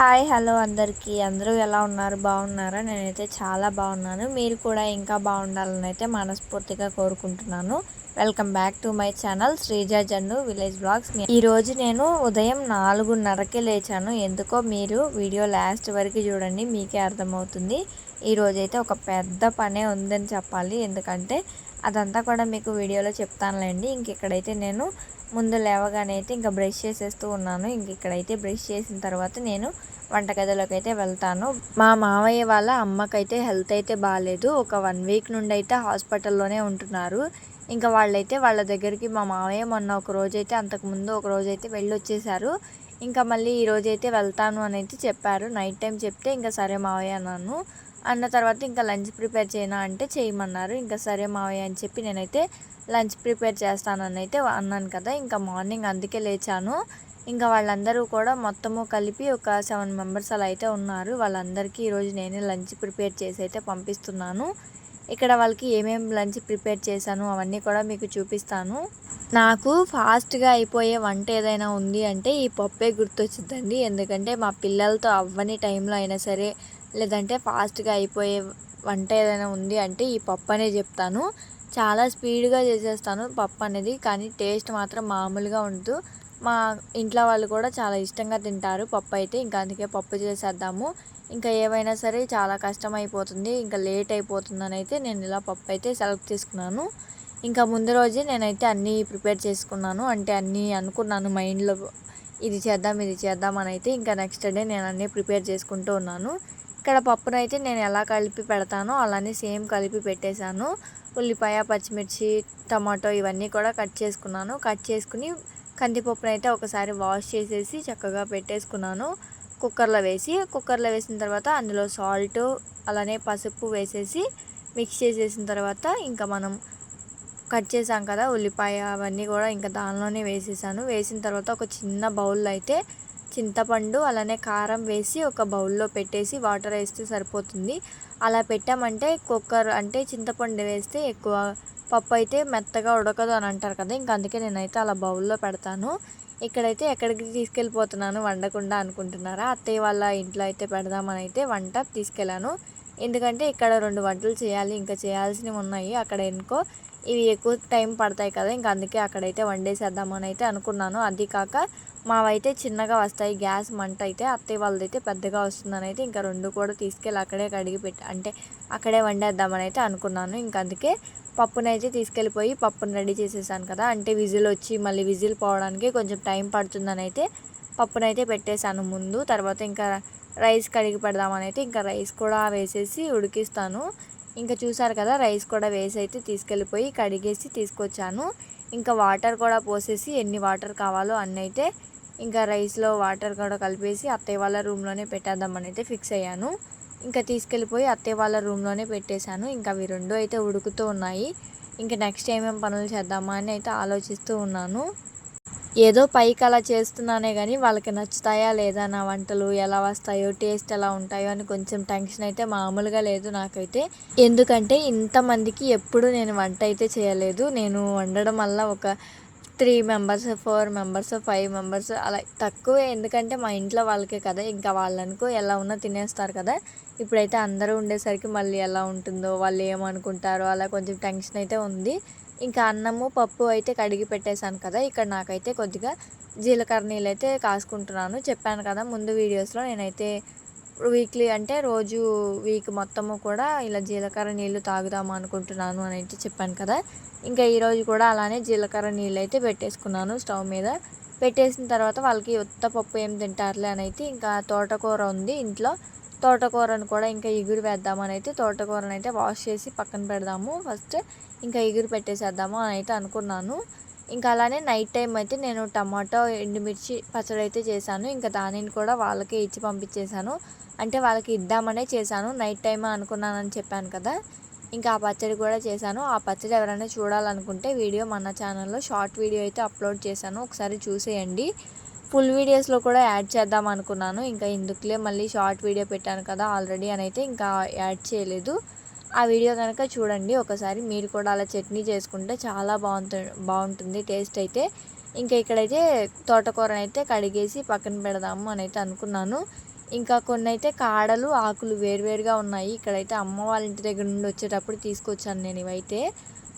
Hi hello అందరికీ. అందరూ ఎలా ఉన్నారు? బాగున్నారా? నేనైతే చాలా బాగున్నాను. మీరు కూడా ఇంకా బాగుండాలని అయితే మనస్ఫూర్తిగా కోరుకుంటున్నాను. Welcome back to my channel Sreeja Jannu village blogs ఈరోజు నేను ఉదయం నాలుగున్నరకే లేచాను. ఎందుకో మీరు వీడియో లాస్ట్ వరకు చూడండి మీకే అర్థమవుతుంది. ఈరోజైతే ఒక పెద్ద పనే ఉందని చెప్పాలి. ఎందుకంటే అదంతా కూడా మీకు వీడియోలో చెప్తానులేండి. ఇంక ఇక్కడైతే నేను ముందు లేవగానే అయితే ఇంకా బ్రష్ చేసేస్తూ ఉన్నాను. ఇంక ఇక్కడైతే బ్రష్ చేసిన తర్వాత నేను వంటగదిలోకి అయితే వెళ్తాను. మా మావయ్య వాళ్ళ అమ్మకైతే హెల్త్ అయితే బాగాలేదు ఒక వన్ వీక్ నుండి అయితే హాస్పిటల్లోనే ఉంటున్నారు. ఇంకా వాళ్ళైతే వాళ్ళ దగ్గరికి మా మావయ్య మొన్న ఒక రోజైతే అంతకుముందు ఒక రోజైతే వెళ్ళి వచ్చేసారు ఇంకా మళ్ళీ ఈ రోజైతే వెళ్తాను అని అయితే చెప్పారు. నైట్ టైం చెప్తే ఇంకా సరే మావయ్య అన్నాను. అన్న తర్వాత ఇంకా లంచ్ ప్రిపేర్ చేయనా అంటే చేయమన్నారు. ఇంకా సరే మావయ్య అని చెప్పి నేనైతే లంచ్ ప్రిపేర్ చేస్తానని అయితే అన్నాను కదా. ఇంకా మార్నింగ్ అందుకే లేచాను. ఇంకా వాళ్ళందరూ కూడా మొత్తము కలిపి ఒక సెవెన్ మెంబర్స్ అలా అయితే ఉన్నారు. వాళ్ళందరికీ ఈరోజు నేనే లంచ్ ప్రిపేర్ చేసి అయితే పంపిస్తున్నాను. ఇక్కడ వాళ్ళకి ఏమేమి లంచ్ ప్రిపేర్ చేశాను అవన్నీ కూడా మీకు చూపిస్తాను. నాకు ఫాస్ట్గా అయిపోయే వంట ఏదైనా ఉంది అంటే ఈ పప్పే గుర్తొచ్చిందండి ఎందుకంటే మా పిల్లలతో అవ్వని టైంలో అయినా సరే లేదంటే ఫాస్ట్గా అయిపోయే వంట ఏదైనా ఉంది అంటే ఈ పప్పు అనే చెప్తాను. చాలా స్పీడ్గా చేసేస్తాను పప్పు అనేది కానీ టేస్ట్ మాత్రం మామూలుగా ఉండదు. మా ఇంట్లో వాళ్ళు కూడా చాలా ఇష్టంగా తింటారు పప్పు అయితే ఇంకా అందుకే పప్పు చేసేద్దాము. ఇంకా ఏవైనా సరే చాలా కష్టం అయిపోతుంది ఇంకా లేట్ అయిపోతుందని అయితే నేను ఇలా పప్పు అయితే సెలెక్ట్ చేసుకున్నాను. ఇంకా ముందు రోజే నేనైతే అన్నీ ప్రిపేర్ చేసుకున్నాను. అంటే అన్నీ అనుకున్నాను మైండ్లో ఇది చేద్దాం ఇది చేద్దాం అని అయితే ఇంకా నెక్స్ట్ డే నేను అన్నీ ప్రిపేర్ చేసుకుంటూ ఉన్నాను. ఇక్కడ పప్పునైతే నేను ఎలా కలిపి పెడతానో అలానే సేమ్ కలిపి పెట్టేశాను. ఉల్లిపాయ పచ్చిమిర్చి టమాటో ఇవన్నీ కూడా కట్ చేసుకున్నాను. కట్ చేసుకుని కందిపప్పును అయితే ఒకసారి వాష్ చేసేసి చక్కగా పెట్టేసుకున్నాను. కుక్కర్లో వేసి కుక్కర్లో వేసిన తర్వాత అందులో సాల్ట్ అలానే పసుపు వేసేసి మిక్స్ చేసేసిన తర్వాత ఇంకా మనం కట్ చేసాం కదా ఉల్లిపాయ అవన్నీ కూడా ఇంకా దానిలోనే వేసేసాను. వేసిన తర్వాత ఒక చిన్న బౌల్లో అయితే చింతపండు అలానే కారం వేసి ఒక బౌల్లో పెట్టేసి వాటర్ వేస్తే సరిపోతుంది. అలా పెట్టామంటే కుక్కర్ అంటే చింతపండు వేస్తే ఎక్కువ పప్పు అయితే మెత్తగా ఉడకదు అని అంటారు కదా ఇంకా అందుకే నేనైతే అలా బౌల్లో పెడతాను. ఇక్కడైతే ఎక్కడికి తీసుకెళ్ళిపోతున్నాను వండకుండా అనుకుంటున్నారా? అత్తయ్య వాళ్ళ ఇంట్లో అయితే పెడదామని అయితే వంట తీసుకెళ్ళాను. ఎందుకంటే ఇక్కడ రెండు వంటలు చేయాలి ఇంకా చేయాల్సినవి ఉన్నాయి. అక్కడ ఎందుకో ఇవి ఎక్కువ టైం పడతాయి కదా ఇంకా అందుకే అక్కడైతే వండేసేద్దామని అయితే అనుకున్నాను. అది కాక మావైతే చిన్నగా వస్తాయి గ్యాస్ మంట అయితే అత్తయ్య వాళ్ళదైతే పెద్దగా వస్తుందని అయితే ఇంకా రెండు కూడా తీసుకెళ్ళి అక్కడే కడిగి పెట్టి అంటే అక్కడే వండేద్దామని అయితే అనుకున్నాను. ఇంకా అందుకే పప్పునైతే తీసుకెళ్ళిపోయి పప్పును రెడీ చేసేసాను కదా. అంటే విజిల్ వచ్చి మళ్ళీ విజిల్ పోవడానికి కొంచెం టైం పడుతుందని అయితే పప్పునైతే పెట్టేశాను ముందు తర్వాత ఇంకా రైస్ కడిగి పెడదామని అయితే ఇంకా రైస్ కూడా వేసేసి ఉడికిస్తాను. ఇంకా చూసారు కదా రైస్ కూడా వేసి అయితే తీసుకెళ్ళిపోయి కడిగేసి తీసుకొచ్చాను. ఇంకా వాటర్ కూడా పోసేసి ఎన్ని వాటర్ కావాలో అన్నీ అయితే ఇంకా రైస్లో వాటర్ కూడా కలిపేసి అత్తయ్య వాళ్ళ రూమ్లోనే పెట్టేద్దామని అయితే ఫిక్స్ అయ్యాను. ఇంకా తీసుకెళ్ళిపోయి అత్తయ్య వాళ్ళ రూమ్లోనే పెట్టేశాను. ఇంకా అవి రెండు అయితే ఉడుకుతూ ఉన్నాయి. ఇంకా నెక్స్ట్ ఏమేమి పనులు చేద్దామా అని అయితే ఆలోచిస్తూ ఉన్నాను. ఏదో పైకి అలా చేస్తున్నానే కానీ వాళ్ళకి నచ్చుతాయా లేదా నా వంటలు ఎలా వస్తాయో టేస్ట్ ఎలా ఉంటాయో అని కొంచెం టెన్షన్ అయితే మామూలుగా లేదు నాకైతే. ఎందుకంటే ఇంతమందికి ఎప్పుడు నేను వంట అయితే చేయలేదు. నేను వండడం వల్ల ఒక three members four members five members అలా తక్కువే. ఎందుకంటే మా ఇంట్లో వాళ్ళకే కదా. ఇంకా వాళ్ళనుకో ఎలా ఉన్నా తినేస్తారు కదా. ఇప్పుడైతే అందరూ ఉండేసరికి మళ్ళీ ఎలా ఉంటుందో వాళ్ళు ఏమనుకుంటారో అలా కొంచెం టెన్షన్ అయితే ఉంది. ఇంకా అన్నము పప్పు అయితే కడిగి పెట్టేశాను కదా. ఇక్కడ నాకైతే కొద్దిగా జీలకర్ర నీళ్ళు అయితే కాసుకుంటున్నాను. చెప్పాను కదా ముందు వీడియోస్లో నేనైతే వీక్లీ అంటే రోజు వీక్ మొత్తము కూడా ఇలా జీలకర్ర నీళ్ళు తాగుదాము అనుకుంటున్నాను అని అయితే చెప్పాను కదా. ఇంకా ఈరోజు కూడా అలానే జీలకర్ర నీళ్ళు అయితే పెట్టేసుకున్నాను స్టవ్ మీద. పెట్టేసిన తర్వాత వాళ్ళకి ఉత్త పప్పు ఏం తింటారులే అని అయితే ఇంకా తోటకూర ఉంది ఇంట్లో. తోటకూరను కూడా ఇంకా ఎగురు వేద్దామని అయితే తోటకూరను అయితే వాష్ చేసి పక్కన పెడదాము ఫస్ట్. ఇంకా ఎగురు పెట్టేసేద్దాము అని అయితే అనుకున్నాను. ఇంకా అలానే నైట్ టైం అయితే నేను టమాటో ఎండుమిర్చి పచ్చడి అయితే చేశాను. ఇంకా దానిని కూడా వాళ్ళకే ఇచ్చి పంపించేశాను. అంటే వాళ్ళకి ఇద్దామనే చేశాను. నైట్ టైం అనుకున్నానని చెప్పాను కదా. ఇంకా ఆ పచ్చడి కూడా చేశాను. ఆ పచ్చడి ఎవరైనా చూడాలనుకుంటే వీడియో మన ఛానల్లో షార్ట్ వీడియో అయితే అప్లోడ్ చేశాను. ఒకసారి చూసేయండి. ఫుల్ వీడియోస్లో కూడా యాడ్ చేద్దాం అనుకున్నాను. ఇంకా ఇందుకులే మళ్ళీ షార్ట్ వీడియో పెట్టాను కదా ఆల్రెడీ అని అయితే ఇంకా యాడ్ చేయలేదు. ఆ వీడియో కనుక చూడండి ఒకసారి మీరు కూడా అలా చట్నీ చేసుకుంటే చాలా బాగుంటుంది బాగుంటుంది టేస్ట్ అయితే. ఇంకా ఇక్కడైతే తోటకూరనైతే అయితే కడిగేసి పక్కన పెడదాము అని అయితే అనుకున్నాను. ఇంకా కొన్ని అయితే కాడలు ఆకులు వేరువేరుగా ఉన్నాయి. ఇక్కడైతే అమ్మ వాళ్ళ ఇంటి దగ్గర నుండి వచ్చేటప్పుడు తీసుకొచ్చాను నేను ఇవైతే.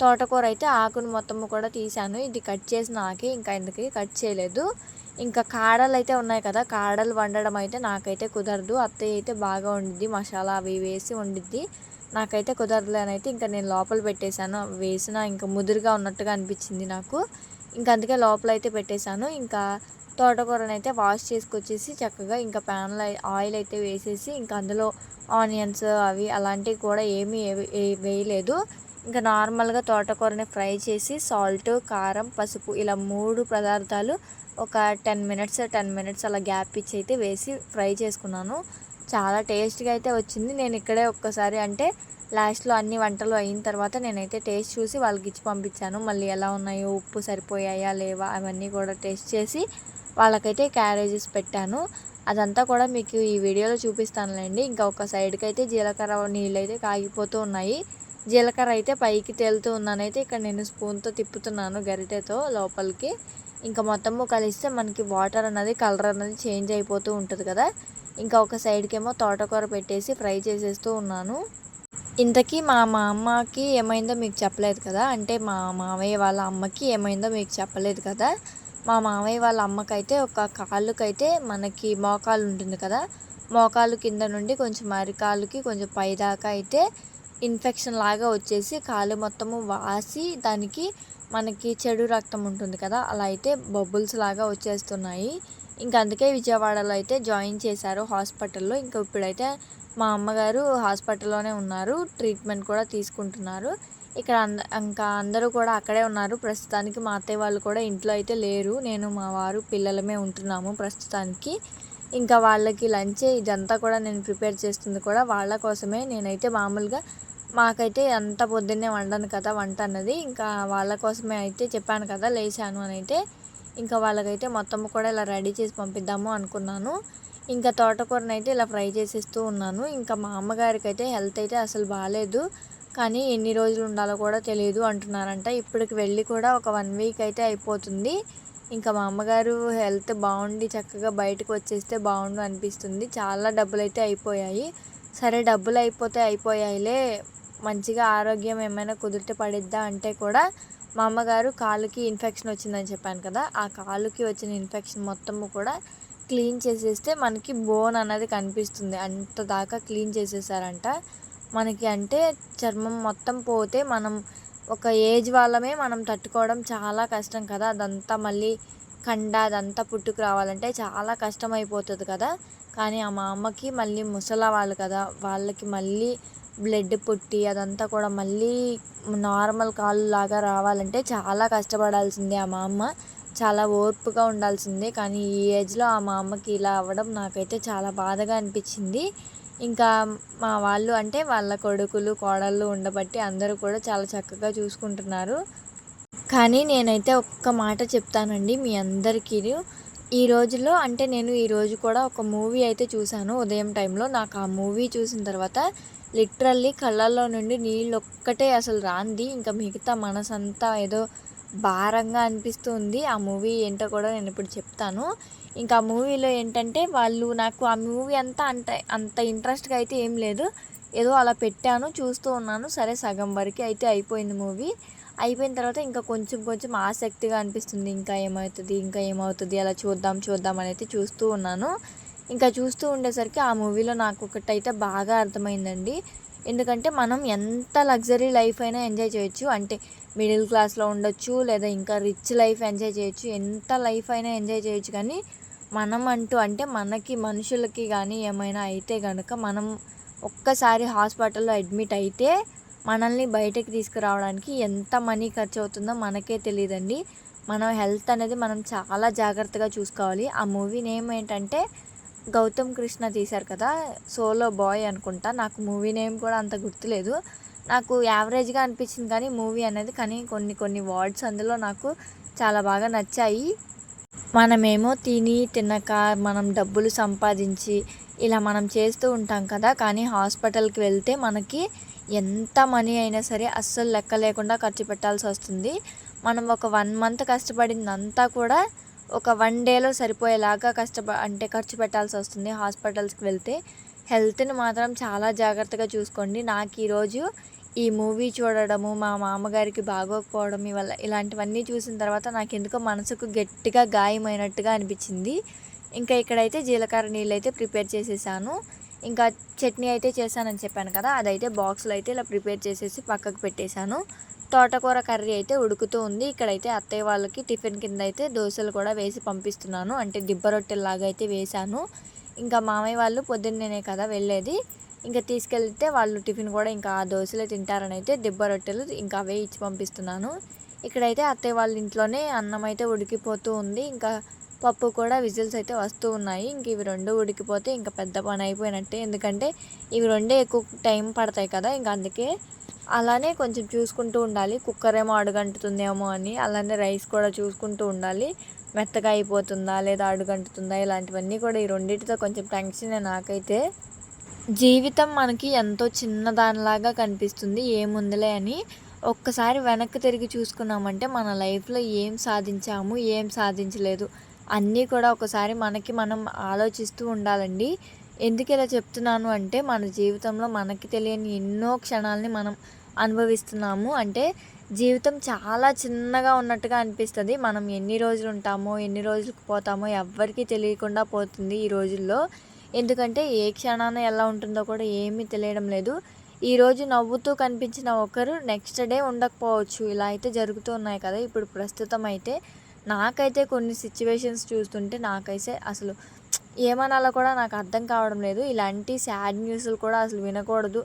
తోటకూర అయితే ఆకును మొత్తము కూడా తీసాను ఇది కట్ చేసిన ఆకే ఇంకా ఎందుకు కట్ చేయలేదు. ఇంకా కాడలు అయితే ఉన్నాయి కదా కాడలు వండడం అయితే నాకైతే కుదరదు. అత్తయ్య అయితే బాగా వండిద్ది మసాలా అవి వేసి వండిద్ది. నాకైతే కుదరలేనైతే ఇంకా నేను లోపల పెట్టేశాను. వేసిన ఇంకా ముదురుగా ఉన్నట్టుగా అనిపించింది నాకు. ఇంకా అందుకే లోపల అయితే పెట్టేశాను. ఇంకా తోటకూరని అయితే వాష్ చేసుకొచ్చేసి చక్కగా ఇంకా ప్యాన్లో ఆయిల్ అయితే వేసేసి ఇంకా అందులో ఆనియన్స్ అవి అలాంటివి కూడా ఏమీ వేయలేదు. ఇంకా నార్మల్గా తోటకూరని ఫ్రై చేసి సాల్ట్ కారం పసుపు ఇలా మూడు పదార్థాలు ఒక టెన్ మినిట్స్ టెన్ మినిట్స్ అలా గ్యాప్ ఇచ్చి అయితే వేసి ఫ్రై చేసుకున్నాను. చాలా టేస్ట్గా అయితే వచ్చింది. నేను ఇక్కడే ఒక్కసారి అంటే లాస్ట్లో అన్ని వంటలు అయిన తర్వాత నేనైతే టేస్ట్ చూసి వాళ్ళకి ఇచ్చి పంపించాను. మళ్ళీ ఎలా ఉన్నాయో ఉప్పు సరిపోయాయా లేవా అవన్నీ కూడా టేస్ట్ చేసి వాళ్ళకైతే క్యారేజెస్ పెట్టాను. అదంతా కూడా మీకు ఈ వీడియోలో చూపిస్తానులేండి. ఇంకా ఒక సైడ్కి అయితే జీలకర్ర నీళ్ళు అయితే కాగిపోతూ ఉన్నాయి. జీలకర్ర అయితే పైకి తేలుతూ ఉందనైతే ఇక్కడ నేను స్పూన్తో తిప్పుతున్నాను గరిటెతో లోపలికి. ఇంకా మొత్తము కలిస్తే మనకి వాటర్ అన్నది కలర్ అన్నది చేంజ్ అయిపోతూ ఉంటుంది కదా. ఇంకా ఒక సైడ్కి ఏమో తోటకూర పెట్టేసి ఫ్రై చేసేస్తూ ఉన్నాను. ఇంతకీ మా మా అమ్మకి ఏమైందో మీకు చెప్పలేదు కదా. అంటే మా మామయ్య వాళ్ళ అమ్మకి ఏమైందో మీకు చెప్పలేదు కదా. మా మామయ్య వాళ్ళ అమ్మకైతే ఒక కాళ్ళకైతే మనకి మోకాలు ఉంటుంది కదా. మోకాలు కింద నుండి కొంచెం అరికాలుకి కొంచెం పైదాకా అయితే ఇన్ఫెక్షన్ లాగా వచ్చేసి కాలు మొత్తము వాసి దానికి మనకి చెడు రక్తం ఉంటుంది కదా. అలా అయితే బబుల్స్ లాగా వచ్చేస్తున్నాయి. ఇంకా అందుకే విజయవాడలో అయితే జాయిన్ చేశారు హాస్పిటల్లో. ఇంకా ఇప్పుడైతే మా అమ్మగారు హాస్పిటల్లోనే ఉన్నారు. ట్రీట్మెంట్ కూడా తీసుకుంటున్నారు. ఇక్కడ అంద ఇంకా అందరూ కూడా అక్కడే ఉన్నారు. ప్రస్తుతానికి మా అత్తయ్య వాళ్ళు కూడా ఇంట్లో అయితే లేరు. నేను మా వారు పిల్లలమే ఉంటున్నాము ప్రస్తుతానికి. ఇంకా వాళ్ళకి లంచ్ ఇదంతా కూడా నేను ప్రిపేర్ చేస్తుంది కూడా వాళ్ళ కోసమే. నేనైతే మామూలుగా మాకైతే అంత పొద్దున్నే వండను కదా వంట అన్నది. ఇంకా వాళ్ళ కోసమే అయితే చెప్పాను కదా లేచాను అని అయితే ఇంకా వాళ్ళకైతే మొత్తం కూడా ఇలా రెడీ చేసి పంపిద్దాము అనుకున్నాను. ఇంకా తోటకూరనైతే అయితే ఇలా ఫ్రై చేసేస్తూ ఉన్నాను. ఇంకా మా అమ్మగారికి అయితే హెల్త్ అయితే అసలు బాగాలేదు కానీ ఎన్ని రోజులు ఉండాలో కూడా తెలియదు అంటున్నారంట. ఇప్పటికి వెళ్ళి కూడా ఒక వన్ వీక్ అయితే అయిపోతుంది. ఇంకా మా అమ్మగారు హెల్త్ బాగుండి చక్కగా బయటకు వచ్చేస్తే బాగుండు అనిపిస్తుంది. చాలా డబ్బులు అయితే అయిపోయాయి. సరే డబ్బులు అయిపోతే అయిపోయాయిలే. మంచిగా ఆరోగ్యం ఏమైనా కుదిరితే పడిద్దా అంటే కూడా మా అమ్మగారు కాలుకి ఇన్ఫెక్షన్ వచ్చిందని చెప్పాను కదా ఆ కాలుకి వచ్చిన ఇన్ఫెక్షన్ మొత్తము కూడా క్లీన్ చేసేస్తే మనకి బోన్ అన్నది కనిపిస్తుంది. అంత దాకా క్లీన్ చేసేసారంట. మనకి అంటే చర్మం మొత్తం పోతే మనం ఒక ఏజ్ వాళ్ళమే మనం తట్టుకోవడం చాలా కష్టం కదా. అదంతా మళ్ళీ కండ అదంతా పుట్టుకు రావాలంటే చాలా కష్టం అయిపోతుంది కదా. కానీ ఆ మా అమ్మకి మళ్ళీ ముసలా వాళ్ళు కదా. వాళ్ళకి మళ్ళీ బ్లడ్ పుట్టి అదంతా కూడా మళ్ళీ నార్మల్ కాళ్ళు లాగా రావాలంటే చాలా కష్టపడాల్సిందే ఆ మా అమ్మ. చాలా ఓర్పుగా ఉండాల్సిందే. కానీ ఈ ఏజ్లో ఆ మా అమ్మకి ఇలా అవ్వడం నాకైతే చాలా బాధగా అనిపించింది. ఇంకా మా వాళ్ళు అంటే వాళ్ళ కొడుకులు కోడళ్ళు ఉండబట్టి అందరూ కూడా చాలా చక్కగా చూసుకుంటున్నారు. కానీ నేనైతే ఒక్క మాట చెప్తానండి మీ అందరికీ. ఈ రోజులో అంటే నేను ఈరోజు కూడా ఒక మూవీ అయితే చూశాను ఉదయం టైంలో. నాకు ఆ మూవీ చూసిన తర్వాత లిటరల్లీ కళ్ళల్లో నుండి నీళ్ళు ఒక్కటే అసలు రాంది. ఇంకా మిగతా మనసంతా ఏదో భారంగా అనిపిస్తుంది. ఆ మూవీ ఏంటో కూడా నేను ఇప్పుడు చెప్తాను. ఇంకా ఆ మూవీలో ఏంటంటే వాళ్ళు నాకు ఆ మూవీ అంతా అంత అంత ఇంట్రెస్ట్గా అయితే ఏం లేదు. ఏదో అలా పెట్టాను చూస్తూ ఉన్నాను. సరే సగం వరకు అయితే అయిపోయింది మూవీ. అయిపోయిన తర్వాత ఇంకా కొంచెం కొంచెం ఆసక్తిగా అనిపిస్తుంది. ఇంకా ఏమవుతుంది ఇంకా ఏమవుతుంది అలా చూద్దాం చూద్దాం అని అయితే చూస్తూ ఉన్నాను. ఇంకా చూస్తూ ఉండేసరికి ఆ మూవీలో నాకు ఒకటైతే బాగా అర్థమైందండి. ఎందుకంటే మనం ఎంత లగ్జరీ లైఫ్ అయినా ఎంజాయ్ చేయొచ్చు. అంటే మిడిల్ క్లాస్లో ఉండొచ్చు లేదా ఇంకా రిచ్ లైఫ్ ఎంజాయ్ చేయొచ్చు. ఎంత లైఫ్ అయినా ఎంజాయ్ చేయొచ్చు. కానీ మనం అంటూ అంటే మనకి మనుషులకి కానీ ఏమైనా అయితే కనుక మనం ఒక్కసారి హాస్పిటల్లో అడ్మిట్ అయితే మనల్ని బయటకు తీసుకురావడానికి ఎంత మనీ ఖర్చు అవుతుందో మనకే తెలియదండి. మనం హెల్త్ అనేది మనం చాలా జాగ్రత్తగా చూసుకోవాలి. ఆ మూవీ నేమ్ ఏంటంటే గౌతమ్ కృష్ణ తీశారు కదా సోలో బాయ్ అనుకుంటా. నాకు మూవీ నేమ్ కూడా అంత గుర్తులేదు. నాకు యావరేజ్గా అనిపించింది కానీ మూవీ అనేది కానీ కొన్ని కొన్ని వర్డ్స్ అందులో నాకు చాలా బాగా నచ్చాయి. మనమేమో తిని తినక మనం డబ్బులు సంపాదించి ఇలా మనం చేస్తూ ఉంటాం కదా కానీ హాస్పిటల్కి వెళ్తే మనకి ఎంత మనీ అయినా సరే అస్సలు లెక్క లేకుండా ఖర్చు పెట్టాల్సి వస్తుంది. మనం ఒక వన్ మంత్ కష్టపడిందంతా కూడా ఒక వన్ డేలో సరిపోయేలాగా కష్టప అంటే ఖర్చు పెట్టాల్సి వస్తుంది హాస్పిటల్స్కి వెళ్తే. హెల్త్ని మాత్రం చాలా జాగ్రత్తగా చూసుకోండి. నాకు ఈరోజు ఈ మూవీ చూడడము మా మామగారికి బాగోకపోవడం ఇవల్ల ఇలాంటివన్నీ చూసిన తర్వాత నాకు ఎందుకో మనసుకు గట్టిగా గాయమైనట్టుగా అనిపించింది. ఇంకా ఇక్కడైతే జీలకర్ర నీళ్ళు అయితే ప్రిపేర్ చేసేసాను. ఇంకా చట్నీ అయితే చేశానని చెప్పాను కదా అదైతే బాక్స్లో అయితే ఇలా ప్రిపేర్ చేసేసి పక్కకు పెట్టేశాను. తోటకూర కర్రీ అయితే ఉడుకుతూ ఉంది. ఇక్కడైతే అత్తయ్య వాళ్ళకి టిఫిన్ కింద అయితే దోశలు కూడా వేసి పంపిస్తున్నాను. అంటే దిబ్బ రొట్టెలాగా అయితే వేశాను. ఇంకా మామయ్య వాళ్ళు పొద్దున్నేనే కదా వెళ్ళేది. ఇంకా తీసుకెళ్తే వాళ్ళు టిఫిన్ కూడా ఇంకా ఆ దోశలే తింటారని అయితే దిబ్బ రొట్టెలు ఇంకా అవే ఇచ్చి పంపిస్తున్నాను. ఇక్కడైతే అత్తయ్య వాళ్ళ ఇంట్లోనే అన్నం అయితే ఉడికిపోతూ ఉంది. ఇంకా పప్పు కూడా విజిల్స్ అయితే వస్తూ ఉన్నాయి. ఇంక ఇవి రెండు ఉడికిపోతే ఇంకా పెద్ద పని అయిపోయినట్టే. ఎందుకంటే ఇవి రెండే ఎక్కువ టైం పడతాయి కదా ఇంకా అందుకే అలానే కొంచెం చూసుకుంటూ ఉండాలి. కుక్కర్ ఏమో అడుగంటుతుందేమో అని అలానే రైస్ కూడా చూసుకుంటూ ఉండాలి. మెత్తగా అయిపోతుందా లేదా అడుగంటుతుందా ఇలాంటివన్నీ కూడా ఈ రెండింటితో కొంచెం టెన్షన్ నాకైతే. జీవితం మనకి ఎంతో చిన్నదానిలాగా కనిపిస్తుంది. ఏముందిలే అని ఒక్కసారి వెనక్కి తిరిగి చూసుకున్నామంటే మన లైఫ్లో ఏం సాధించాము ఏం సాధించలేదు. అన్నీ కూడా ఒకసారి మనకి మనం ఆలోచిస్తూ ఉండాలండి. ఎందుకు ఇలా చెప్తున్నాను అంటే మన జీవితంలో మనకి తెలియని ఎన్నో క్షణాలని మనం అనుభవిస్తున్నాము. అంటే జీవితం చాలా చిన్నగా ఉన్నట్టుగా అనిపిస్తుంది. మనం ఎన్ని రోజులు ఉంటామో ఎన్ని రోజులకు పోతామో ఎవ్వరికీ తెలియకుండా పోతుంది ఈ రోజుల్లో. ఎందుకంటే ఏ క్షణాన ఎలా ఉంటుందో కూడా ఏమీ తెలియడం లేదు. ఈరోజు నవ్వుతూ కనిపించిన ఒకరు నెక్స్ట్ డే ఉండకపోవచ్చు. ఇలా అయితే జరుగుతూ ఉన్నాయి కదా. ఇప్పుడు ప్రస్తుతం అయితే నాకైతే కొన్ని సిచ్యువేషన్స్ చూస్తుంటే నాకైతే అసలు ఏమనాలో కూడా నాకు అర్థం కావడం లేదు. ఇలాంటి సాడ్ న్యూస్లు కూడా అసలు వినకూడదు.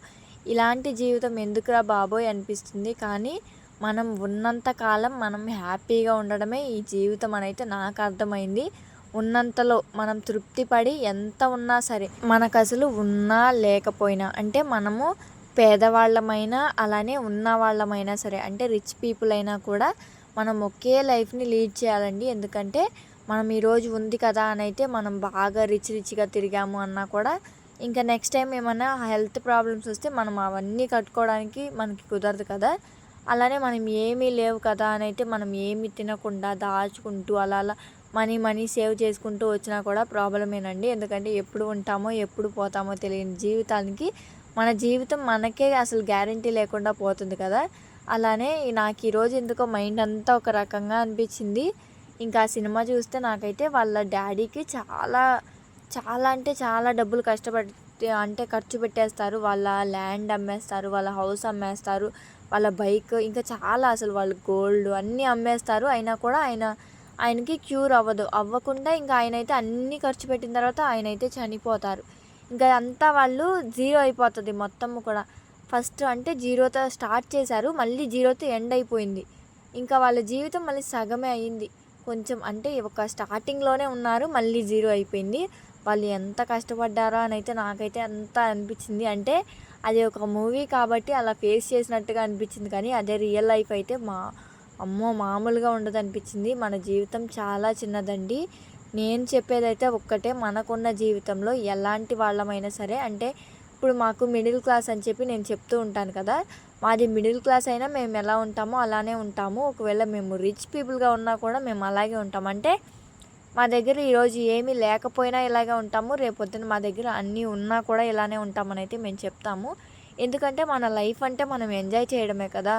ఇలాంటి జీవితం ఎందుకురా బాబోయ్ అనిపిస్తుంది. కానీ మనం ఉన్నంత కాలం మనం హ్యాపీగా ఉండడమే ఈ జీవితం అనైతే నాకు అర్థమైంది. ఉన్నంతలో మనం తృప్తి పడి ఎంత ఉన్నా సరే మనకు అసలు ఉన్నా లేకపోయినా అంటే మనము పేదవాళ్ళమైనా అలానే ఉన్న వాళ్ళమైనా సరే అంటే రిచ్ పీపుల్ అయినా కూడా మనం ఒకే లైఫ్ని లీడ్ చేయాలండి. ఎందుకంటే మనం ఈరోజు ఉంది కదా అని అయితే మనం బాగా రిచ్ రిచ్గా తిరిగాము అన్నా కూడా ఇంకా నెక్స్ట్ టైం ఏమైనా హెల్త్ ప్రాబ్లమ్స్ వస్తే మనం అవన్నీ కట్టుకోవడానికి మనకి కుదరదు కదా. అలానే మనం ఏమీ లేవు కదా అని అయితే మనం ఏమి తినకుండా దాచుకుంటూ అలా అలా మనీ మనీ సేవ్ చేసుకుంటూ వచ్చినా కూడా ప్రాబ్లమేనండి. ఎందుకంటే ఎప్పుడు ఉంటామో ఎప్పుడు పోతామో తెలియని జీవితానికి మన జీవితం మనకే అసలు గ్యారంటీ లేకుండా పోతుంది కదా. అలానే నాకు ఈరోజు ఎందుకో మైండ్ అంతా ఒక రకంగా అనిపించింది. ఇంకా ఆ సినిమా చూస్తే నాకైతే వాళ్ళ డాడీకి చాలా చాలా అంటే చాలా డబ్బులు కష్టపడి అంటే ఖర్చు పెట్టేస్తారు. వాళ్ళ ల్యాండ్ అమ్మేస్తారు వాళ్ళ హౌస్ అమ్మేస్తారు వాళ్ళ బైక్ ఇంకా చాలా అసలు వాళ్ళు గోల్డ్ అన్నీ అమ్మేస్తారు. అయినా కూడా ఆయన ఆయనకి క్యూర్ అవ్వదు. అవ్వకుండా ఇంకా ఆయన అయితే అన్నీ ఖర్చు పెట్టిన తర్వాత ఆయన అయితే చనిపోతారు. ఇంకా అంతా వాళ్ళు జీరో అయిపోతుంది మొత్తం కూడా. ఫస్ట్ అంటే జీరోతో స్టార్ట్ చేశారు మళ్ళీ జీరోతో ఎండ్ అయిపోయింది. ఇంకా వాళ్ళ జీవితం మళ్ళీ సగమే అయ్యింది కొంచెం అంటే ఒక స్టార్టింగ్లోనే ఉన్నారు మళ్ళీ జీరో అయిపోయింది. వాళ్ళు ఎంత కష్టపడ్డారో అని అయితే నాకైతే అంత అనిపించింది. అంటే అది ఒక మూవీ కాబట్టి అలా ఫేస్ చేసినట్టుగా అనిపించింది. కానీ అదే రియల్ లైఫ్ అయితే మా అమ్మో మామూలుగా ఉండదు అనిపించింది. మన జీవితం చాలా చిన్నదండి. నేను చెప్పేదైతే ఒక్కటే మనకున్న జీవితంలో ఎలాంటి వాళ్ళమైనా సరే అంటే ఇప్పుడు మాకు మిడిల్ క్లాస్ అని చెప్పి నేను చెప్తూ ఉంటాను కదా మాది మిడిల్ క్లాస్ అయినా మేము ఎలా ఉంటామో అలానే ఉంటాము. ఒకవేళ మేము రిచ్ పీపుల్గా ఉన్నా కూడా మేము అలాగే ఉంటాం. అంటే మా దగ్గర ఈరోజు ఏమీ లేకపోయినా ఇలాగే ఉంటాము. రేపొద్దున మా దగ్గర అన్నీ ఉన్నా కూడా ఇలానే ఉంటామని అయితే మేము చెప్తాము. ఎందుకంటే మన లైఫ్ అంటే మనం ఎంజాయ్ చేయడమే కదా.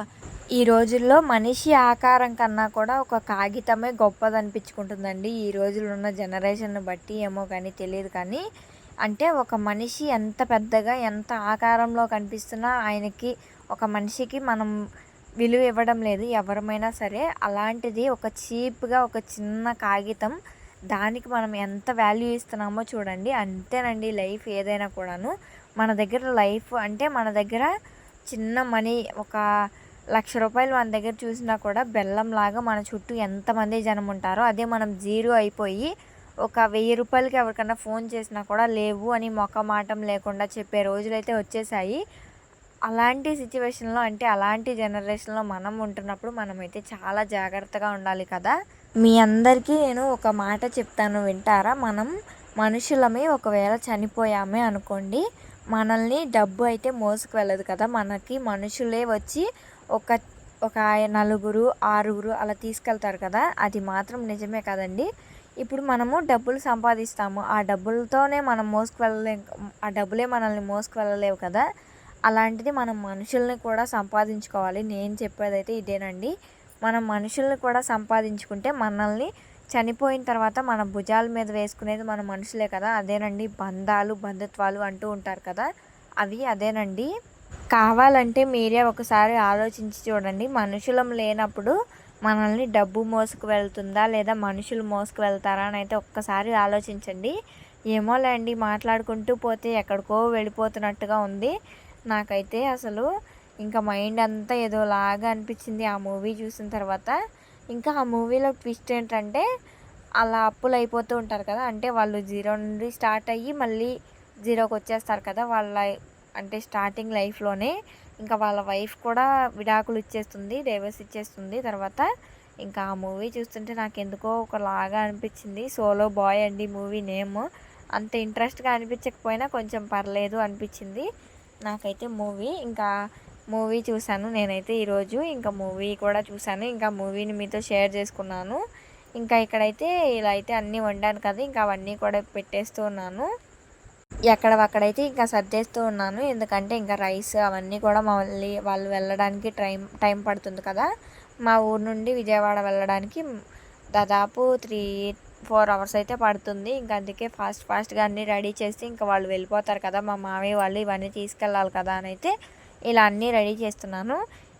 ఈ రోజుల్లో మనిషి ఆకారం కన్నా కూడా ఒక కాగితమే గొప్పదనిపించుకుంటుందండి. ఈ రోజుల్లో ఉన్న జనరేషన్ బట్టి ఏమో కానీ తెలియదు కానీ అంటే ఒక మనిషి ఎంత పెద్దగా ఎంత ఆకారంలో కనిపిస్తున్నా ఆయనకి ఒక మనిషికి మనం విలువ ఇవ్వడం లేదు. ఎవరమైనా సరే అలాంటిది ఒక చీప్గా ఒక చిన్న కాగితం దానికి మనం ఎంత వాల్యూ ఇస్తున్నామో చూడండి. అంతేనండి లైఫ్ ఏదైనా కూడాను. మన దగ్గర లైఫ్ అంటే మన దగ్గర చిన్న మనీ ఒక లక్ష రూపాయలు మన దగ్గర చూసినా కూడా బెల్లంలాగా మన చుట్టూ ఎంతమంది జనం ఉంటారో అదే మనం జీరో అయిపోయి ఒక వెయ్యి రూపాయలకి ఎవరికన్నా ఫోన్ చేసినా కూడా లేవు అని మొక్కమాటం లేకుండా చెప్పే రోజులైతే వచ్చేసాయి. అలాంటి సిచ్యువేషన్లో అంటే అలాంటి జనరేషన్లో మనం ఉంటున్నప్పుడు మనమైతే చాలా జాగ్రత్తగా ఉండాలి కదా. మీ అందరికీ నేను ఒక మాట చెప్తాను వింటారా? మనం మనుషులమే ఒకవేళ చనిపోయామే అనుకోండి మనల్ని డబ్బు అయితే మోసుకు వెళ్ళదు కదా. మనకి మనుషులే వచ్చి ఒక ఒక నలుగురు ఆరుగురు అలా తీసుకెళ్తారు కదా. అది మాత్రం నిజమే కదండి. ఇప్పుడు మనము డబ్బులు సంపాదిస్తాము. ఆ డబ్బులతోనే మనం మోసుకు వెళ్ళలేం ఆ డబ్బులే మనల్ని మోసుకు వెళ్ళలేవు కదా? అలాంటిది మనం మనుషుల్ని కూడా సంపాదించుకోవాలి. నేను చెప్పేదైతే ఇదేనండి. మనం మనుషుల్ని కూడా సంపాదించుకుంటే మనల్ని చనిపోయిన తర్వాత మన భుజాల మీద వేసుకునేది మన మనుషులే కదా? అదేనండి. బంధాలు బంధుత్వాలు అంటూ ఉంటారు కదా? అవి అదేనండి. కావాలంటే మీరే ఒకసారి ఆలోచించి చూడండి. మనుషులం లేనప్పుడు మనల్ని డబ్బు మోసుకు వెళ్తుందా లేదా మనుషులు మోసుకు వెళ్తారా అని అయితే ఒక్కసారి ఆలోచించండి. ఏమోలేండి మాట్లాడుకుంటూ పోతే ఎక్కడికో వెళ్ళిపోతున్నట్టుగా ఉంది. నాకైతే అసలు ఇంకా మైండ్ అంతా ఏదోలాగా అనిపించింది ఆ మూవీ చూసిన తర్వాత. ఇంకా ఆ మూవీలో ట్విస్ట్ ఏంటంటే అలా అప్పులు అయిపోతూ ఉంటారు కదా అంటే వాళ్ళు జీరో నుండి స్టార్ట్ అయ్యి మళ్ళీ జీరోకి వచ్చేస్తారు కదా వాళ్ళ అంటే స్టార్టింగ్ లైఫ్లోనే. ఇంకా వాళ్ళ వైఫ్ కూడా విడాకులు ఇచ్చేస్తుంది డైవర్స్ ఇచ్చేస్తుంది. తర్వాత ఇంకా ఆ మూవీ చూస్తుంటే నాకు ఎందుకో ఒకలాగా అనిపించింది. సోలో బాయ్ అండి మూవీ నేమ్ అంత ఇంట్రెస్ట్గా అనిపించకపోయినా కొంచెం పర్లేదు అనిపించింది. నాకైతే మూవీ ఇంకా మూవీ చూశాను నేనైతే ఈరోజు ఇంకా మూవీ కూడా చూశాను. ఇంకా మూవీని మీతో షేర్ చేసుకున్నాను. ఇంకా ఇక్కడైతే ఇలా అయితే అన్నీ వండాను కదా ఇంకా అవన్నీ కూడా పెట్టేస్తూ ఎక్కడ అక్కడైతే ఇంకా సర్దేస్తూ ఉన్నాను. ఎందుకంటే ఇంకా రైస్ అవన్నీ కూడా మళ్ళీ వాళ్ళు వెళ్ళడానికి టైం టైం పడుతుంది కదా. మా ఊరు నుండి విజయవాడ వెళ్ళడానికి దాదాపు త్రీ ఫోర్ అవర్స్ అయితే పడుతుంది. ఇంకా అందుకే ఫాస్ట్ ఫాస్ట్గా అన్నీ రెడీ చేసి ఇంకా వాళ్ళు వెళ్ళిపోతారు కదా. మా మామయ్య వాళ్ళు ఇవన్నీ తీసుకెళ్ళాలి కదా అని అయితే ఇలా అన్నీ రెడీ చేస్తున్నాను.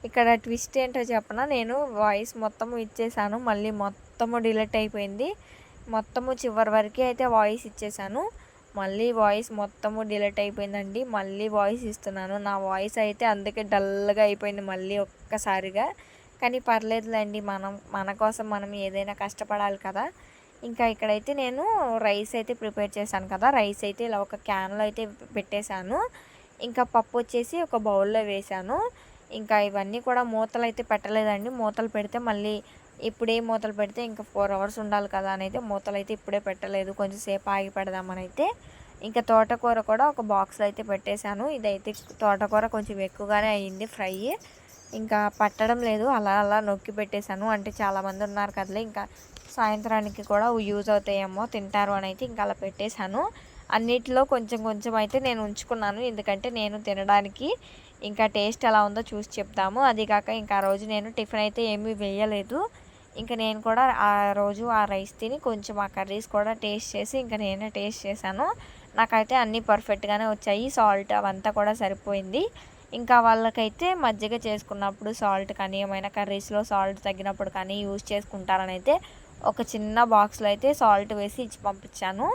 ఇక్కడ ట్విస్ట్ ఏంటో చెప్పన? నేను వాయిస్ మొత్తము ఇచ్చేసాను. మళ్ళీ మొత్తము డిలీట్ అయిపోయింది. మొత్తము చివరి వరకు అయితే వాయిస్ ఇచ్చేసాను. మళ్ళీ వాయిస్ మొత్తము డిలీట్ అయిపోయిందండి. మళ్ళీ వాయిస్ ఇస్తున్నాను. నా వాయిస్ అయితే అందుకే డల్గా అయిపోయింది మళ్ళీ ఒక్కసారిగా. కానీ పర్లేదులేండి. మనం మన కోసం మనం ఏదైనా కష్టపడాలి కదా. ఇంకా ఇక్కడైతే నేను రైస్ అయితే ప్రిపేర్ చేశాను కదా. రైస్ అయితే ఇలా ఒక క్యాన్లో అయితే పెట్టేశాను. ఇంకా పప్పు వచ్చేసి ఒక బౌల్లో వేసాను ఇంకా ఇవన్నీ కూడా మూతలు అయితే పెట్టలేదండి. మూతలు పెడితే మళ్ళీ ఇప్పుడే మూతలు పెడితే ఇంకా ఫోర్ అవర్స్ ఉండాలి కదా అని అయితే మూతలు అయితే ఇప్పుడే పెట్టలేదు. కొంచెం సేపు ఆగి పెడదామని అయితే ఇంకా తోటకూర కూడా ఒక బాక్స్లో అయితే పెట్టేశాను. ఇదైతే తోటకూర కొంచెం ఎక్కువగానే అయ్యింది ఫ్రై. ఇంకా పట్టడం లేదు. అలా అలా నొక్కి పెట్టేశాను. అంటే చాలామంది ఉన్నారు కదలే ఇంకా సాయంత్రానికి కూడా యూజ్ అవుతాయేమో తింటారు అని అయితే ఇంకా అలా పెట్టేశాను. అన్నిటిలో కొంచెం కొంచెం అయితే నేను ఉంచుకున్నాను. ఎందుకంటే నేను తినడానికి ఇంకా టేస్ట్ ఎలా ఉందో చూసి చెప్తాము. అది కాక ఇంకా ఆ రోజు నేను టిఫిన్ అయితే ఏమీ వేయలేదు. ఇంకా నేను కూడా ఆ రోజు ఆ రైస్ తిని కొంచెం ఆ కర్రీస్ కూడా టేస్ట్ చేసి ఇంకా నేనే టేస్ట్ చేశాను. నాకైతే అన్నీ పర్ఫెక్ట్గానే వచ్చాయి. సాల్ట్ అవంతా కూడా సరిపోయింది. ఇంకా వాళ్ళకైతే మజ్జిగ చేసుకున్నప్పుడు సాల్ట్ కానీ ఏమైనా కర్రీస్లో సాల్ట్ తగ్గినప్పుడు కానీ యూజ్ చేసుకుంటారని అయితే ఒక చిన్న బాక్స్లో అయితే సాల్ట్ వేసి ఇచ్చి పంపించాను.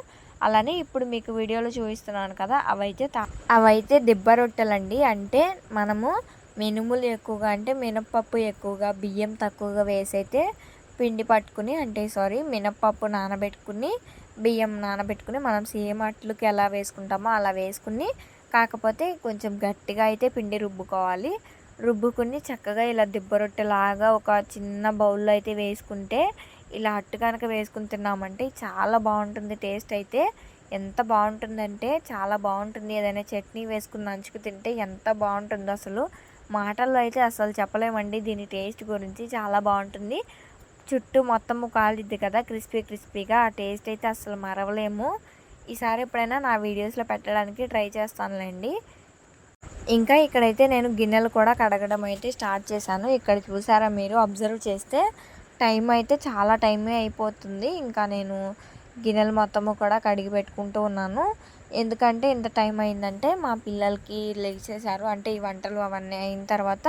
అలానే ఇప్పుడు మీకు వీడియోలో చూపిస్తున్నాను కదా అవైతే అవైతే దిబ్బ రొట్టెలండి. అంటే మనము మినుములు ఎక్కువగా అంటే మినప్పప్పు ఎక్కువగా బియ్యం తక్కువగా వేసి అయితే పిండి పట్టుకుని అంటే సారీ మినప్పప్పు నానబెట్టుకుని బియ్యం నానబెట్టుకుని మనం సేమ్ అట్లకి ఎలా వేసుకుంటామో అలా వేసుకుని కాకపోతే కొంచెం గట్టిగా అయితే పిండి రుబ్బుకోవాలి. రుబ్బుకుని చక్కగా ఇలా దిబ్బ రొట్టెలాగా ఒక చిన్న బౌల్లో అయితే వేసుకుంటే ఇలా అట్టు కనుక వేసుకుని తిన్నామంటే చాలా బాగుంటుంది టేస్ట్ అయితే. ఎంత బాగుంటుందంటే చాలా బాగుంటుంది. ఏదైనా చట్నీ వేసుకుని నంచుకు తింటే ఎంత బాగుంటుందో అసలు. మాటల్లో అయితే అసలు చెప్పలేమండి. దీని టేస్ట్ గురించి చాలా బాగుంటుంది. చుట్టూ మొత్తము కాలిద్ది కదా క్రిస్పీ క్రిస్పీగా ఆ టేస్ట్ అయితే అసలు మరవలేము. ఈసారి ఎప్పుడైనా నా వీడియోస్లో పెట్టడానికి ట్రై చేస్తానులేండి. ఇంకా ఇక్కడైతే నేను గిన్నెలు కూడా కడగడం అయితే స్టార్ట్ చేశాను. ఇక్కడ చూసారా మీరు అబ్జర్వ్ చేస్తే టైం అయితే చాలా టైమే అయిపోతుంది. ఇంకా నేను గిన్నెలు మొత్తము కూడా కడిగి పెట్టుకుంటూ ఉన్నాను. ఎందుకంటే ఇంత టైం అయిందంటే మా పిల్లలకి లేచేశారు అంటే ఈ వంటలు అవన్నీ అయిన తర్వాత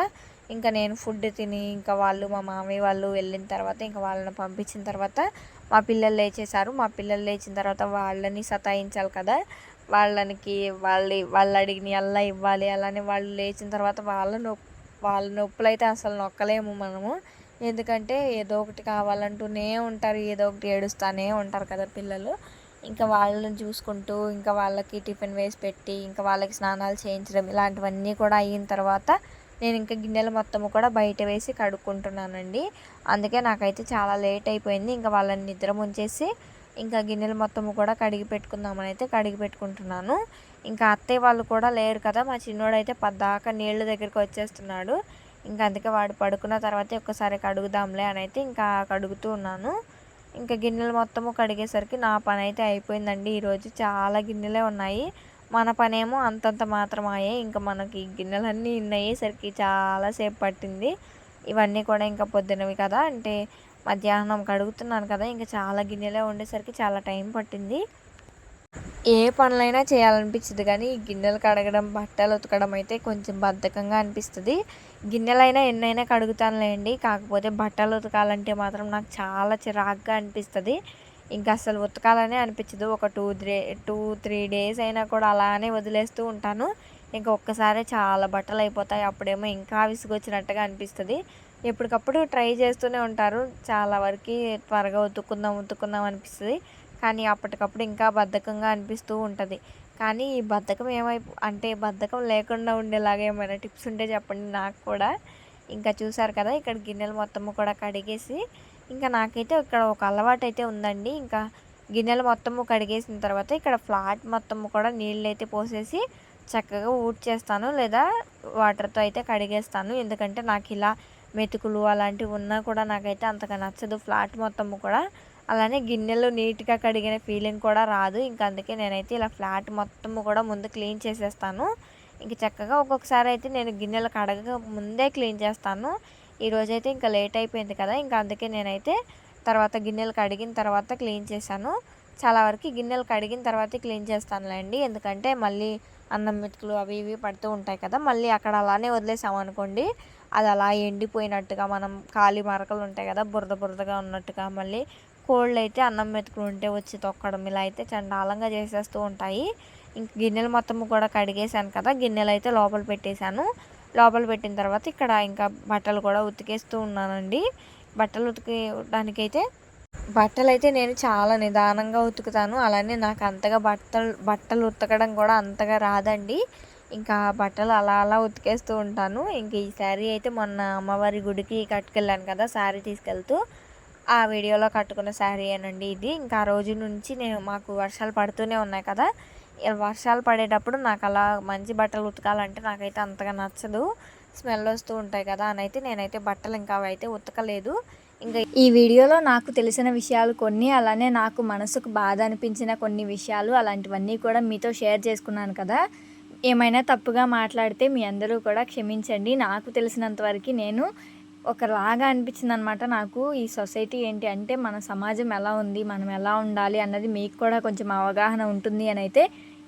ఇంకా నేను ఫుడ్ తిని ఇంకా వాళ్ళు మా మామయ్య వాళ్ళు వెళ్ళిన తర్వాత ఇంకా వాళ్ళని పంపించిన తర్వాత మా పిల్లలు లేచేశారు. మా పిల్లలు లేచిన తర్వాత వాళ్ళని సతాయించాలి కదా. వాళ్ళకి వాళ్ళు వాళ్ళు అడిగిన అల్లా ఇవ్వాలి అలానే వాళ్ళు లేచిన తర్వాత వాళ్ళ నొప్పి వాళ్ళ నొప్పులు అయితే అసలు నొక్కలేము మనము. ఎందుకంటే ఏదో ఒకటి కావాలంటూనే ఉంటారు ఏదో ఒకటి ఏడుస్తానే ఉంటారు కదా పిల్లలు. ఇంకా వాళ్ళని చూసుకుంటూ ఇంకా వాళ్ళకి టిఫిన్ వేసి పెట్టి ఇంకా వాళ్ళకి స్నానాలు చేయించడం ఇలాంటివన్నీ కూడా అయిన తర్వాత నేను ఇంకా గిన్నెలు మొత్తము కూడా బయట వేసి కడుక్కుంటున్నానండి. అందుకే నాకైతే చాలా లేట్ అయిపోయింది. ఇంకా వాళ్ళని నిద్ర ముంచేసి ఇంకా గిన్నెలు మొత్తము కూడా కడిగి పెట్టుకుందామని అయితే కడిగి పెట్టుకుంటున్నాను. ఇంకా అత్తయ్య వాళ్ళు కూడా లేరు కదా మా చిన్నోడైతే పద్దాకా నీళ్ళ దగ్గరికి వచ్చేస్తున్నాడు. ఇంకా అందుకే వాడు పడుకున్న తర్వాత ఒక్కసారి కడుగుదాంలే అని అయితే ఇంకా కడుగుతూ ఉన్నాను. ఇంకా గిన్నెలు మొత్తము కడిగేసరికి నా పని అయితే అయిపోయిందండి. ఈరోజు చాలా గిన్నెలే ఉన్నాయి. మన పనేమో అంతంత మాత్రం అయ్యాయి ఇంకా మనకి గిన్నెలన్నీ ఇన్ని అయ్యేసరికి చాలాసేపు పట్టింది. ఇవన్నీ కూడా ఇంకా పొద్దునవి కదా. అంటే మధ్యాహ్నం కడుగుతున్నాను కదా. ఇంకా చాలా గిన్నెలే ఉండేసరికి చాలా టైం పట్టింది. ఏ పనులైనా చేయాలనిపించదు కానీ ఈ గిన్నెలు కడగడం బట్టలు ఉతకడం అయితే కొంచెం బద్ధకంగా అనిపిస్తుంది. గిన్నెలైనా ఎన్నైనా కడుగుతానులేండి. కాకపోతే బట్టలు ఉతకాలంటే మాత్రం నాకు చాలా చిరాగ్గా అనిపిస్తుంది. ఇంకా అసలు ఉతకాలనే అనిపించదు. ఒక two three two three days అయినా కూడా అలానే వదిలేస్తూ ఉంటాను. ఇంకా ఒక్కసారి చాలా బట్టలు అయిపోతాయి. అప్పుడేమో ఇంకా విసుగొచ్చినట్టుగా అనిపిస్తుంది. ఎప్పటికప్పుడు ట్రై చేస్తూనే ఉంటారు. చాలా వరకు త్వరగా ఉతుక్కుందాం ఉతుక్కుందాం అనిపిస్తుంది. కానీ అప్పటికప్పుడు ఇంకా బద్ధకంగా అనిపిస్తూ ఉంటుంది. కానీ ఈ బద్ధకం ఏమై అంటే బద్ధకం లేకుండా ఉండేలాగా ఏమైనా టిప్స్ ఉంటే చెప్పండి నాకు కూడా. ఇంకా చూసారు కదా ఇక్కడ గిన్నెలు మొత్తము కూడా కడిగేసి ఇంకా నాకైతే ఇక్కడ ఒక అలవాటు అయితే ఉందండి. ఇంకా గిన్నెలు మొత్తము కడిగేసిన తర్వాత ఇక్కడ ఫ్లాట్ మొత్తము కూడా నీళ్ళు అయితే పోసేసి చక్కగా ఊడ్చేస్తాను లేదా వాటర్తో అయితే కడిగేస్తాను. ఎందుకంటే నాకు ఇలా మెతుకులు అలాంటివి ఉన్నా కూడా నాకైతే అంతగా నచ్చదు ఫ్లాట్ మొత్తము కూడా. అలానే గిన్నెలు నీట్గా కడిగిన ఫీలింగ్ కూడా రాదు. ఇంకా అందుకే నేనైతే ఇలా ఫ్లాట్ మొత్తము కూడా ముందు క్లీన్ చేసేస్తాను. ఇంక చక్కగా ఒక్కొక్కసారి అయితే నేను గిన్నెలు కడగ ముందే క్లీన్ చేస్తాను. ఈరోజైతే ఇంకా లేట్ అయిపోయింది కదా ఇంకా అందుకే నేనైతే తర్వాత గిన్నెలు కడిగిన తర్వాత క్లీన్ చేశాను. చాలా వరకు గిన్నెలు కడిగిన తర్వాతే క్లీన్ చేస్తానులేండి ఎందుకంటే మళ్ళీ అన్నం మెతుకులు అవి ఇవి పడుతూ ఉంటాయి కదా మళ్ళీ అక్కడ అలానే వదిలేసామనుకోండి అది అలా ఎండిపోయినట్టుగా మనం ఖాళీ మరకలు ఉంటాయి కదా బురద బురదగా ఉన్నట్టుగా మళ్ళీ కోళ్ళు అయితే అన్నం మెతుకులు ఉంటే వచ్చి తొక్కడం ఇలా అయితే చండాలంగా చేసేస్తూ ఉంటాయి. ఇంక గిన్నెలు మొత్తం కూడా కడిగేసాను కదా గిన్నెలు అయితే లోపల పెట్టేశాను. లోపల పెట్టిన తర్వాత ఇక్కడ ఇంకా బట్టలు కూడా ఉతికేస్తూ ఉన్నానండి. బట్టలు ఉతికేయడానికైతే బట్టలు అయితే నేను చాలా నిదానంగా ఉతుకుతాను. అలానే నాకు అంతగా బట్టలు బట్టలు ఉతకడం కూడా అంతగా రాదండి. ఇంకా బట్టలు అలా అలా ఉతికేస్తూ ఉంటాను. ఇంక ఈ శారీ అయితే మొన్న అమ్మవారి గుడికి కట్టుకెళ్ళాను కదా శారీ తీసుకెళ్తూ. ఆ వీడియోలో కట్టుకున్న శారీ అనండి ఇది. ఇంకా ఆ రోజు నుంచి నేను మాకు వర్షాలు పడుతూనే ఉన్నాయి కదా వర్షాలు పడేటప్పుడు నాకు అలా మంచి బట్టలు ఉతకాలంటే నాకైతే అంతగా నచ్చదు. స్మెల్ వస్తూ ఉంటాయి కదా అని అయితే నేనైతే బట్టలు ఇంకా అయితే ఉతకలేదు. ఇంకా ఈ వీడియోలో నాకు తెలిసిన విషయాలు కొన్ని అలానే నాకు మనసుకు బాధ అనిపించిన కొన్ని విషయాలు అలాంటివన్నీ కూడా మీతో షేర్ చేసుకున్నాను కదా. ఏమైనా తప్పుగా మాట్లాడితే మీ అందరూ కూడా క్షమించండి. నాకు తెలిసినంత వరకు నేను ఒకలాగా అనిపించింది అనమాట నాకు ఈ సొసైటీ ఏంటి అంటే మన సమాజం ఎలా ఉంది మనం ఎలా ఉండాలి అన్నది మీకు కూడా కొంచెం అవగాహన ఉంటుంది అని అయితే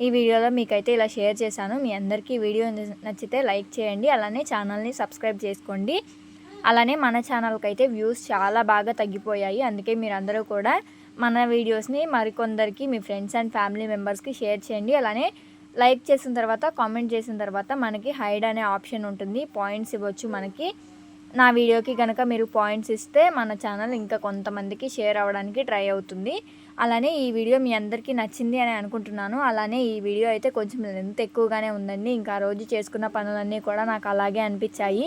ఈ వీడియోలో మీకైతే ఇలా షేర్ చేశాను. మీ అందరికీ వీడియో నచ్చితే లైక్ చేయండి అలానే ఛానల్ని సబ్స్క్రైబ్ చేసుకోండి. అలానే మన ఛానల్కి అయితే వ్యూస్ చాలా బాగా తగ్గిపోయాయి. అందుకే మీరు అందరూ కూడా మన వీడియోస్ని మరికొందరికి మీ ఫ్రెండ్స్ అండ్ ఫ్యామిలీ మెంబర్స్కి షేర్ చేయండి. అలానే లైక్ చేసిన తర్వాత కామెంట్ చేసిన తర్వాత మనకి హైడ్ అనే ఆప్షన్ ఉంటుంది. పాయింట్స్ ఇవ్వచ్చు మనకి. నా వీడియోకి కనుక మీరు పాయింట్స్ ఇస్తే మన ఛానల్ ఇంకా కొంతమందికి షేర్ అవ్వడానికి ట్రై అవుతుంది. అలానే ఈ వీడియో మీ అందరికీ నచ్చింది అని అనుకుంటున్నాను. అలానే ఈ వీడియో అయితే కొంచెం లెంత్ ఎక్కువగానే ఉందండి. ఇంకా రోజు చేసుకున్న పనులన్నీ కూడా నాకు అలాగే అనిపించాయి.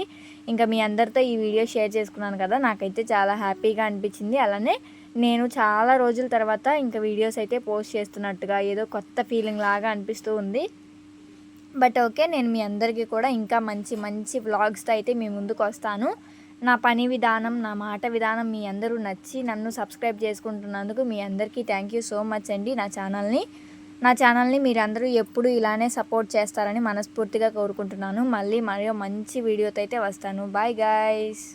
ఇంకా మీ అందరితో ఈ వీడియో షేర్ చేసుకున్నాను కదా నాకైతే చాలా హ్యాపీగా అనిపించింది. అలానే నేను చాలా రోజుల తర్వాత ఇంకా వీడియోస్ అయితే పోస్ట్ చేస్తున్నట్టుగా ఏదో కొత్త ఫీలింగ్ లాగా అనిపిస్తూ ఉంది. బట్ ఓకే నేను మీ అందరికీ కూడా ఇంకా మంచి మంచి వ్లాగ్స్తో అయితే మీ ముందుకు వస్తాను. నా పని విధానం నా మాట విధానం మీ అందరూ నచ్చి నన్ను సబ్స్క్రైబ్ చేసుకుంటున్నందుకు మీ అందరికీ థ్యాంక్ యూ సో మచ్ అండి నా ఛానల్ని. నా ఛానల్ని మీరందరూ ఎప్పుడు ఇలానే సపోర్ట్ చేస్తారని మనస్ఫూర్తిగా కోరుకుంటున్నాను. మళ్ళీ మరియు మంచి వీడియోతో అయితే వస్తాను. Bye guys